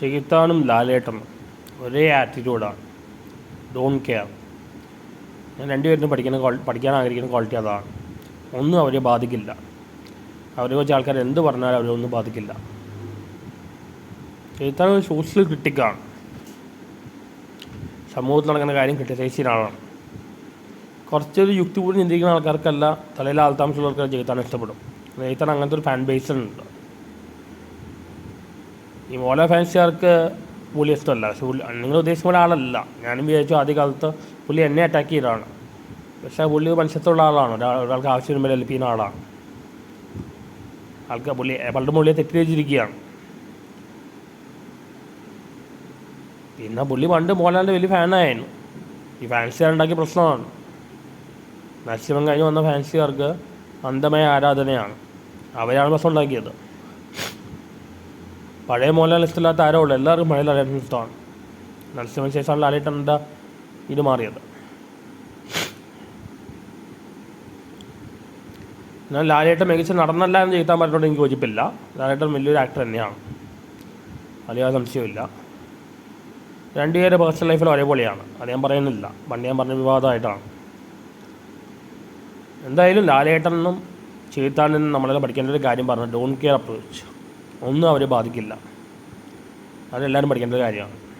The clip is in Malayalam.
ചെകുത്താനും ലാലേട്ടനും ഒരേ ആറ്റിറ്റ്യൂഡാണ് ഡോൺ കെയർ ഞാൻ രണ്ടുപേരും പഠിക്കുന്ന പഠിക്കാൻ ആഗ്രഹിക്കുന്ന ക്വാളിറ്റി അതാണ്. ഒന്നും അവരെ ബാധിക്കില്ല. അവരെ വെച്ച് ആൾക്കാർ എന്ത് പറഞ്ഞാലും അവരെ ഒന്നും ബാധിക്കില്ല. ചെകുത്താൻ ഒരു സോഷ്യൽ ക്രിട്ടിക്കാണ് സമൂഹത്തിൽ നടക്കുന്ന കാര്യം ക്രിട്ടിസൈസ് ആളാണ്. കുറച്ചൊരു യുക്തിപൂർവം ചിന്തിക്കുന്ന ആൾക്കാർക്കല്ല തലയിൽ ആൾത്താമസമുള്ളവർക്ക് ജയിത്താൻ ഇഷ്ടപ്പെടും. ജയിത്താൻ അങ്ങനത്തെ ഒരു ഫാൻ ബേസ് ഉണ്ട്. ഈ മോല ഫാൻസുകാർക്ക് പുള്ളി ഇഷ്ടമല്ല. പക്ഷെ പുള്ളി നിങ്ങൾ ഉദ്ദേശിക്കുന്ന ആളല്ല. ഞാനും വിചാരിച്ചു ആദ്യ കാലത്ത് പുള്ളി എന്നെ അറ്റാക്ക് ചെയ്തതാണ്. പക്ഷേ പുള്ളി മനുഷ്യത്തുള്ള ആളാണ്. ഒരാൾ ഒരാൾക്ക് ആവശ്യം വരുമ്പോൾ ചെയ്യുന്ന ആളാണ്. ആൾക്ക് പുള്ളി പലരും പുള്ളിയെ തെറ്റിദ്ധരിച്ചിരിക്കുകയാണ് പിന്നെ പുള്ളി പണ്ട് മോഹൻലാലിന്റെ വലിയ ഫാനായിരുന്നു. ഈ ഫാൻസുകാരുണ്ടാക്കിയ പ്രശ്നമാണ്. മാക്സിമം കഴിഞ്ഞ് വന്ന ഫാൻസുകാർക്ക് അന്ധമായ ആരാധനയാണ്. അവരാണ് പ്രശ്നം ഉണ്ടാക്കിയത്. പഴയ മോഹൻലാൽ ഇഷ്ടമില്ലാത്ത ആരോ ഉള്ളു. എല്ലാവർക്കും പഴയ ലാലേട്ടൻ ഇഷ്ടമാണ്. നരസിംഹന് ശേഷമാണ് എന്താ ഇത് മാറിയത്? എന്നാൽ ലാലേട്ടൻ മികച്ച നടന്നല്ല എന്ന് ചെയ്താൽ പറഞ്ഞോണ്ട് എനിക്ക് യോജിപ്പില്ല. ലാലേട്ടൻ വലിയൊരു ആക്ടർ തന്നെയാണ്. അതിൽ യാതൊരു സംശയമില്ല രണ്ടുപേരുടെ പേഴ്സണൽ ലൈഫിൽ ഒരേപോലെയാണ്. അത് ഞാൻ പറയുന്നില്ല. പണ്ട് ഞാൻ പറഞ്ഞ വിവാദമായിട്ടാണ്. എന്തായാലും ലാലേട്ടൻ ലാലേട്ടനും നിന്നും നമ്മളെല്ലാം പഠിക്കേണ്ട ഒരു കാര്യം പറഞ്ഞു ഡോൺ കെയർ അപ്രോച്ച്. ഒന്നും അവരെ ബാധിക്കില്ല. അതെല്ലാവരും പഠിക്കേണ്ട ഒരു കാര്യമാണ്.